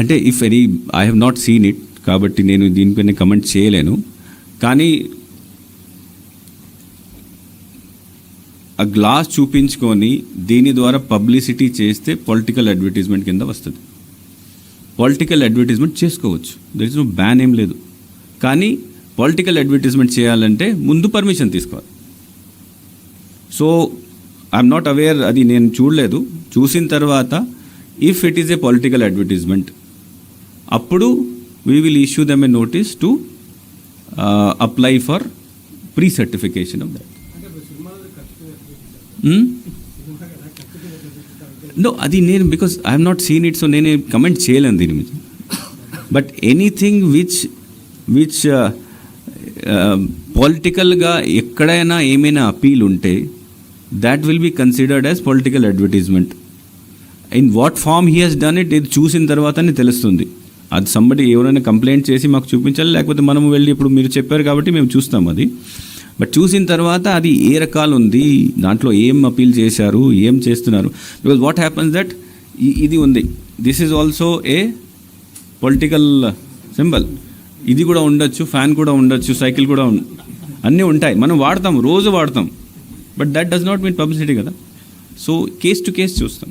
అంటే if any I have not seen it కాబట్టి నేను దీనిపైన కమెంట్ చేయలేను. కానీ ఆ గ్లాస్ చూపించుకొని దీని ద్వారా పబ్లిసిటీ చేస్తే పొలిటికల్ అడ్వర్టైజ్మెంట్ కింద వస్తుంది. పొలిటికల్ అడ్వర్టైజ్మెంట్ చేసుకోవచ్చు. దర్ ఇస్ నో బ్యాన్ ఏం లేదు. కానీ పొలిటికల్ అడ్వర్టైజ్మెంట్ చేయాలంటే ముందు పర్మిషన్ తీసుకోవాలి. సో ఐఎమ్ నాట్ అవేర్ అది నేను చూడలేదు. చూసిన తర్వాత if it is a political advertisement అప్పుడు we will issue them a notice to apply for pre certification of that no అది నేను because I'm not seen it so నేను కమెంట్ చేయలేను దీని మీద. బట్ ఎనీథింగ్ విచ్ విచ్ పొలిటికల్గా ఎక్కడైనా ఏమైనా అపీల్ ఉంటే that will be considered as political advertisement in what form he has done it ఇది చూసిన తర్వాతనే తెలుస్తుంది. అది సంబడి ఎవరైనా కంప్లైంట్ చేసి మాకు చూపించాలి లేకపోతే మనం వెళ్ళి ఇప్పుడు మీరు చెప్పారు కాబట్టి మేము చూస్తాం అది. బట్ చూసిన తర్వాత అది ఏ రకాలు ఉంది దాంట్లో ఏం అపీల్ చేశారు ఏం చేస్తున్నారు? బికాజ్ వాట్ హ్యాపన్స్ దట్ ఇది ఉంది. This is also a political symbol ఇది కూడా ఉండొచ్చు ఫ్యాన్ కూడా ఉండొచ్చు సైకిల్ కూడా అన్నీ ఉంటాయి. మనం వాడతాం రోజు వాడతాం. But that does not mean publicity కదా. సో కేస్ టు కేస్ చూస్తాం.